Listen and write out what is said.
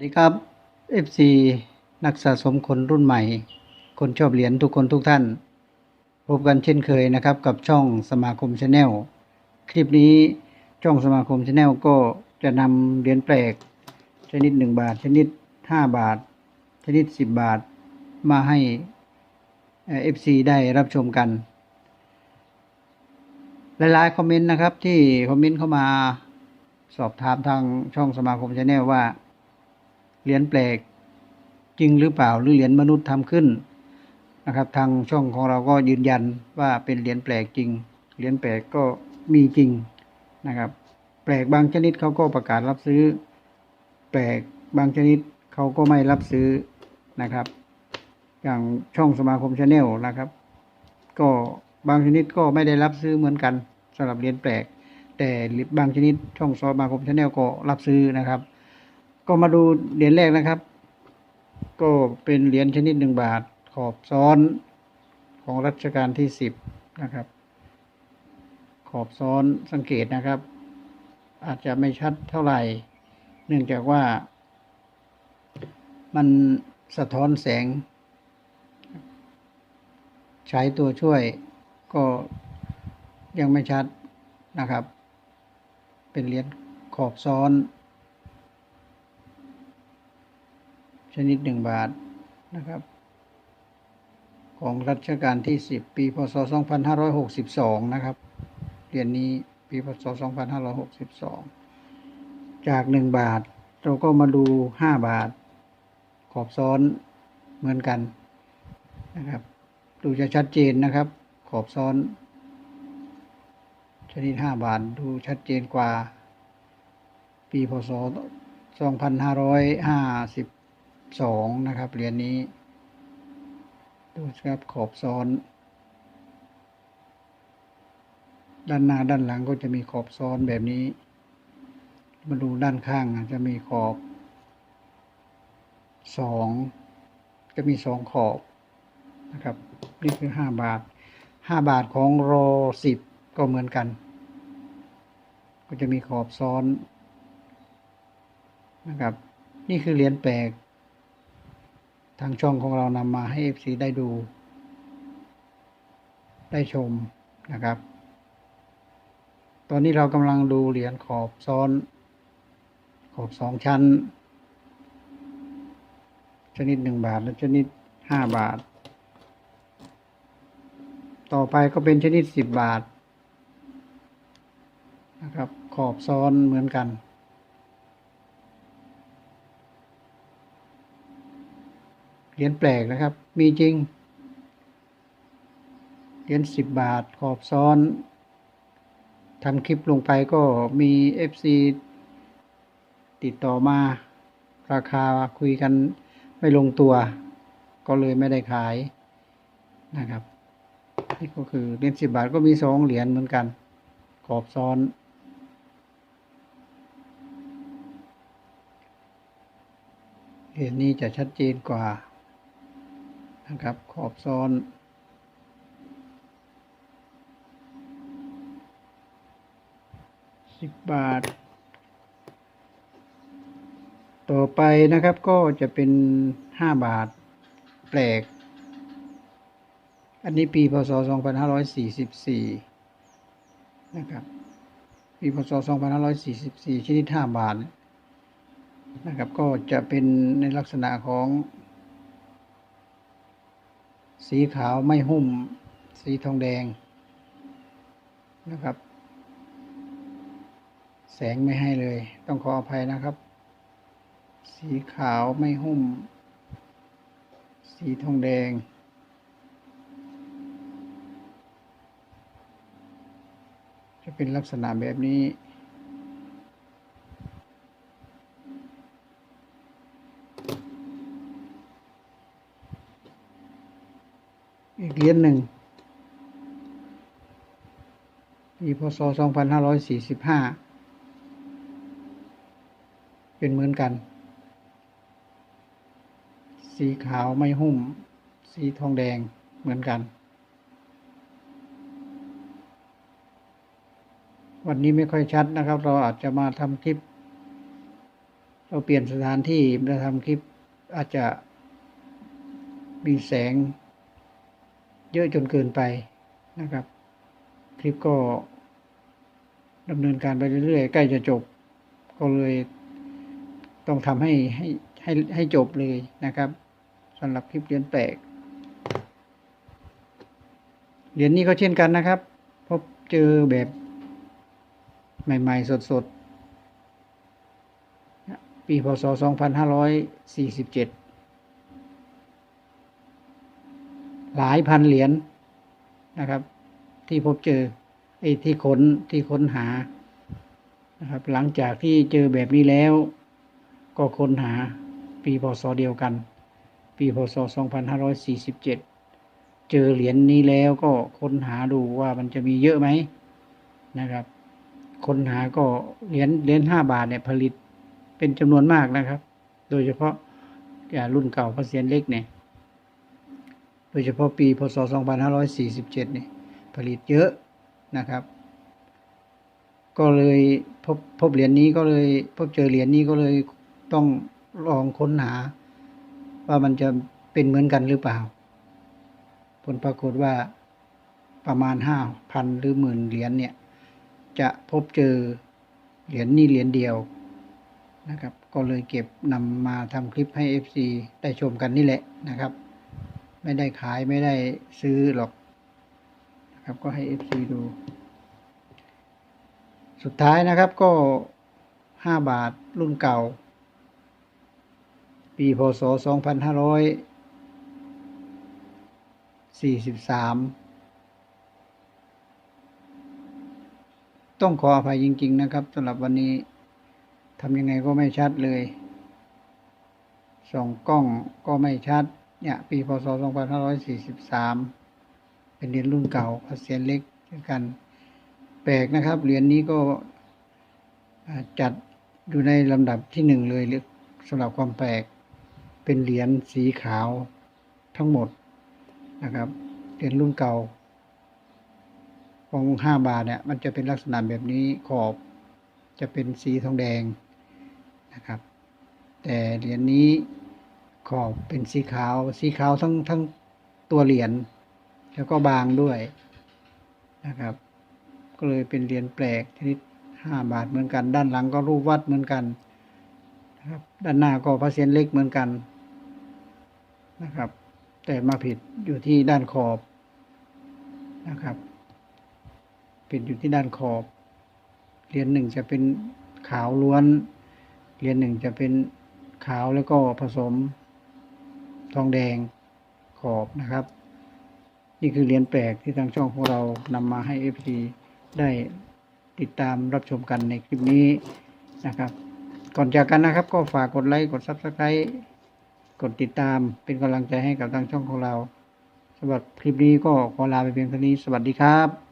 สวัสดีครับ FC นักสะสมคนรุ่นใหม่ คนชอบเหรียญทุกคนทุกท่าน พบกันเช่นเคยนะครับ กับช่องสมาคมชาแนลคลิปนี้ช่องสมาคมชาแนลก็จะนำเหรียญแปลก ชนิด 1 บาท ชนิด 5 บาท ชนิด 10 บาท มาให้เอ่อฟซีได้รับชมกัน หลายๆคอมเมนต์นะครับที่คอมเมนต์เข้ามาสอบถามทางช่องสมาคมชาแนลว่า เหรียญแปลกจริงหรือเปล่าหรือเหรียญมนุษย์ทำขึ้นนะครับ ทางช่องของเราก็ยืนยันว่าเป็นเหรียญแปลกจริง เหรียญแปลกก็มีจริงนะครับ แปลกบางชนิดเขาก็ประกาศรับซื้อ แปลกบางชนิดเขาก็ไม่รับซื้อนะครับ อย่างช่องสมาคมชาแนลนะครับ ก็บางชนิดก็ไม่ได้รับซื้อเหมือนกันสำหรับเหรียญแปลก แต่บางชนิดช่องสมาคมชาแนลก็รับซื้อนะครับ ก็มาดูเหรียญแรกนะครับ ก็เป็นเหรียญชนิดหนึ่งบาท ขอบซ้อนของรัชกาลที่สิบนะครับ ขอบซ้อนสังเกตนะครับ อาจจะไม่ชัดเท่าไหร่ เนื่องจากว่า มันสะท้อนแสง ใช้ตัวช่วยก็ยังไม่ชัดนะครับ เป็นเหรียญขอบซ้อน ชนิดหนึ่งบาทนะครับ ของรัชกาลที่ 10 ปี พศ 2562 นะครับ เหรียญนนี้ปี พศ 2562 จาก 1 บาท เราก็มาดู 5 บาท ขอบซ้อนเหมือนกันนะครับ ดูจะชัดเจนนะครับ ขอบซ้อน ชนิด 5 บาท ดูชัดเจนกว่า ปี พศ 2550 สองนะครับเหรียญนี้ ดูครับขอบซ้อน ด้านหน้าด้านหลังก็จะมีขอบซ้อนแบบนี้ มาดูด้านข้างจะมีขอบสองจะมีสองขอบนะครับ นี่คือห้าบาทห้าบาทของโรสิบก็เหมือนกัน ก็จะมีขอบซ้อนนะครับ นี่คือเหรียญแปลก ทางช่องของเรานำมาให้ FC ได้ดู ได้ชมนะครับ ตอนนี้เรากำลังดูเหรียญขอบซ้อน ขอบสองชั้น ชนิดหนึ่งบาท และชนิดห้าบาท ต่อไปก็เป็นชนิดสิบบาทนะครับ ขอบซ้อนเหมือนกัน เหรียญแปลกนะครับ มีจริง เหรียญสิบบาทขอบซ้อนทำคลิปลงไปก็มีเอฟซีติดต่อมา ราคาคุยกันไม่ลงตัว ก็เลยไม่ได้ขายนะครับ นี่ก็คือเหรียญสิบบาทก็มีสองเหรียญเหมือนกัน ขอบซ้อนเหรียญนี้จะชัดเจนกว่า นะครับ ขอบซ้อน สิบบาท ต่อไปนะครับก็จะเป็นห้าบาท แปลก อันนี้ปีพศสองพันห้าร้อยสี่สิบสี่นะครับ ปีพศสองพันห้าร้อยสี่สิบสี่ชนิดห้าบาทนะครับ ก็จะเป็นในลักษณะของ สีขาวไม่หุ้ม สีทองแดงนะครับ แสงไม่ให้เลย ต้องขออภัยนะครับ สีขาวไม่หุ้ม สีทองแดง จะเป็นลักษณะแบบนี้ อีกเหรียญหนึ่งปีพศสองพันห้าร้อยสี่สิบห้าเป็นเหมือนกัน สีขาวไม่หุ้ม สีทองแดงเหมือนกัน วันนี้ไม่ค่อยชัดนะครับ เราอาจจะมาทำคลิป เราเปลี่ยนสถานที่เราทำคลิปอาจจะมีแสง เยอะจนเกินไปนะครับ คลิปก็ดำเนินการไปเรื่อยๆ ใกล้จะจบ ก็เลยต้องทำให้ให้ให้ให้จบเลยนะครับสำหรับคลิปเรียนแปลกเหรียญนี้ก็เช่นกันนะครับ พบเจอแบบใหม่ ๆ สด ๆ ปีพศ 2547 หลายพันเหรียญนะครับ ที่พบเจอไอ้ที่ค้นที่ค้นหานะครับ หลังจากที่เจอแบบนี้แล้ว ก็ค้นหาปีพศเดียวกัน ปีพศ 2547 เจอเหรียญนี้แล้วก็ค้นหาดูว่ามันจะมีเยอะไหมนะครับ ค้นหาก็เหรียญเหรียญห้าบาทเนี่ยผลิตเป็นจำนวนมากนะครับ โดยเฉพาะอย่ารุ่นเก่าพระเศียรเล็กเนี่ย โดยเฉพาะปีพศ 2547เนี่ยผลิตเยอะนะครับ ก็เลยพบพบเหรียญนี้ก็เลยพบเจอเหรียญนี้ก็เลยต้องลองค้นหา ว่ามันจะเป็นเหมือนกันหรือเปล่า ผลปรากฏว่าประมาณห้าพันหรือหมื่นเหรียญเนี่ย จะพบเจอเหรียญนี้เหรียญเดียวนะครับ ก็เลยเก็บนำมาทำคลิปให้ FC ได้ชมกันนี่แหละนะครับ ไม่ได้ขายไม่ได้ซื้อหรอกนะครับก็ให้ FC ดู สุดท้ายนะครับก็ห้าบาทรุ่นเก่า ปีพศสองพันห้าร้อยสี่สิบสามต้องขออภัยจริง ๆ นะครับสำหรับวันนี้ทำยังไงก็ไม่ชัดเลยส่องกล้องก็ไม่ชัด เนี่ย ปีพศสองพันห้าร้อยสี่สิบสามเป็นเหรียญรุ่นเก่าพระเศียรเล็กเช่นกัน แปลกนะครับ เหรียญนี้ก็จัดอยู่ในลำดับที่หนึ่งเลยเรียกสำหรับความแปลก เป็นเหรียญสีขาวทั้งหมดนะครับ เหรียญรุ่นเก่า ของห้าบาทเนี่ย มันจะเป็นลักษณะแบบนี้ขอบจะเป็นสีทองแดงนะครับ แต่เหรียญนี้ ขอบเป็นสีขาว สีขาวทั้งทั้งตัวเหรียญแล้วก็บางด้วยนะครับ ก็เลยเป็นเหรียญแปลกชนิดห้าบาทเหมือนกัน ด้านหลังก็รูปวัดเหมือนกันนะครับ ด้านหน้าก็พระเศียรเล็กเหมือนกันนะครับ แต่มาผิดอยู่ที่ด้านขอบนะครับ ผิดอยู่ที่ด้านขอบเหรียญหนึ่งจะเป็นขาวล้วนเหรียญหนึ่งจะเป็นขาวแล้วก็ผสม ทองแดงขอบนะครับ นี่คือเหรียญแปลกที่ทางช่องของเรานำมาให้ FC ได้ติดตามรับชมกันในคลิปนี้นะครับ ก่อนจากกันนะครับ ก็ฝากกดไลค์กด Subscribe กดติดตามเป็นกำลังใจให้กับทางช่องของเราสำหรับคลิปนี้ก็ขอลาไปเพียงเท่านี้ สวัสดีครับ